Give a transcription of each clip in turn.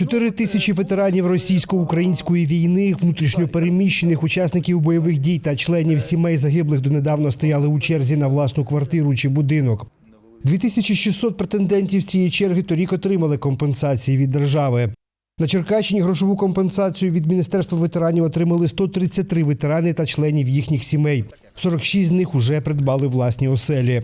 Чотири тисячі ветеранів російсько-української війни, внутрішньопереміщених учасників бойових дій та членів сімей загиблих донедавна стояли у черзі на власну квартиру чи будинок. 2600 претендентів з цієї черги торік отримали компенсації від держави. На Черкащині грошову компенсацію від Міністерства ветеранів отримали 133 ветерани та членів їхніх сімей. 46 з них уже придбали власні оселі.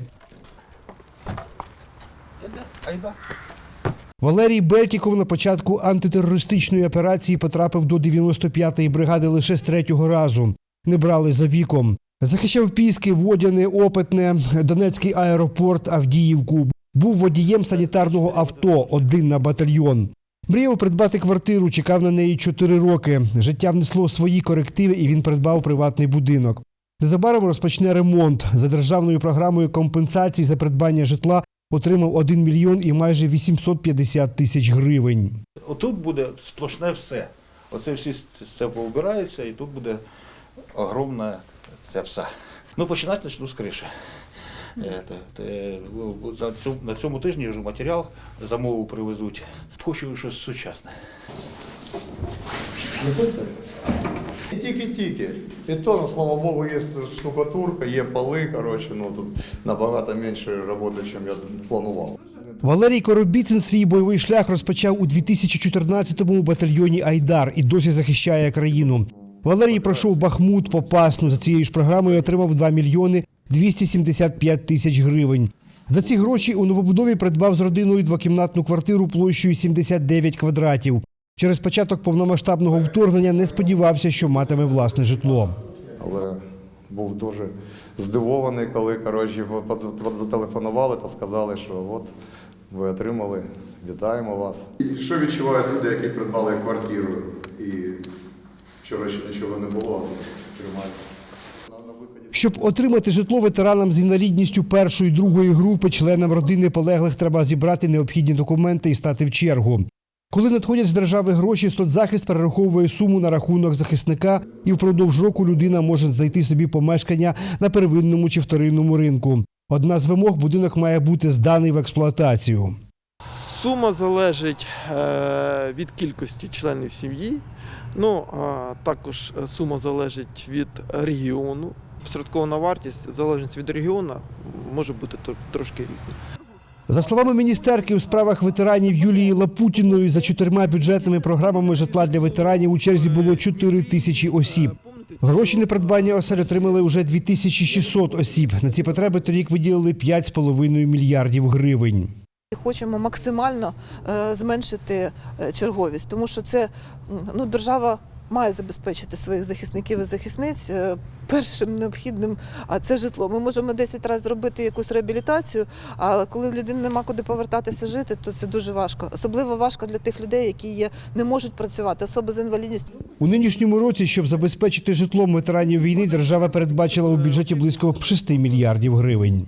Валерій Бельтіков на початку антитерористичної операції потрапив до 95-ї бригади лише з третього разу. Не брали за віком. Захищав Піски, Водяне, Опитне, Донецький аеропорт, Авдіївку. Був водієм санітарного авто, один на батальйон. Мріяв придбати квартиру, чекав на неї 4 роки. Життя внесло свої корективи, і він придбав приватний будинок. Незабаром розпочне ремонт. За державною програмою компенсацій за придбання житла отримав 1 мільйон і майже 850 тисяч гривень. Отут буде сплошне все. Оце всі це поубирається і тут буде огромна це все. Ну, починати почну з криші. Е, на цьому тижні вже матеріал замову привезуть. Хочу щось сучасне. Тільки-тільки. І то, ну, слава Богу, є штукатурка, є поли, коротше, ну тут набагато менше роботи, ніж я планував. Валерій Коробіцин свій бойовий шлях розпочав у 2014-му у батальйоні Айдар і досі захищає країну. Валерій пройшов Бахмут, Попасну. За цією ж програмою отримав 2 мільйони 275 тисяч гривень. За ці гроші у новобудові придбав з родиною двокімнатну квартиру площею 79 квадратів. Через початок повномасштабного вторгнення не сподівався, що матиме власне житло. Але був дуже здивований, коли коротше, зателефонували та сказали, що от ви отримали, вітаємо вас. І що відчувають люди, які придбали квартиру і вчора ще нічого не було, а тримаються. Щоб отримати житло ветеранам з інвалідністю першої другої групи, членам родини полеглих треба зібрати необхідні документи і стати в чергу. Коли надходять з держави гроші, соцзахист перераховує суму на рахунок захисника, і впродовж року людина може знайти собі помешкання на первинному чи вторинному ринку. Одна з вимог будинок має бути зданий в експлуатацію. Сума залежить е, від кількості членів сім'ї. Ну, також е, сума залежить від регіону. Посередкована вартість, в залежності від регіону, може бути трошки різна. За словами міністерки у справах ветеранів Юлії Лапутіної, за чотирма бюджетними програмами житла для ветеранів у черзі було 4 тисячі осіб. Гроші на придбання осель отримали вже 2600 осіб. На ці потреби торік виділили 5,5 мільярдів гривень. Хочемо максимально е, зменшити е, черговість, тому що це ну, держава має забезпечити своїх захисників і захисниць е, першим необхідним, а це житло. Ми можемо 10 разів зробити якусь реабілітацію, але коли людині нема куди повертатися жити, то це дуже важко. Особливо важко для тих людей, які є, не можуть працювати, особи з інвалідністю. У нинішньому році, щоб забезпечити житлом ветеранів війни, держава передбачила у бюджеті близько 6 мільярдів гривень.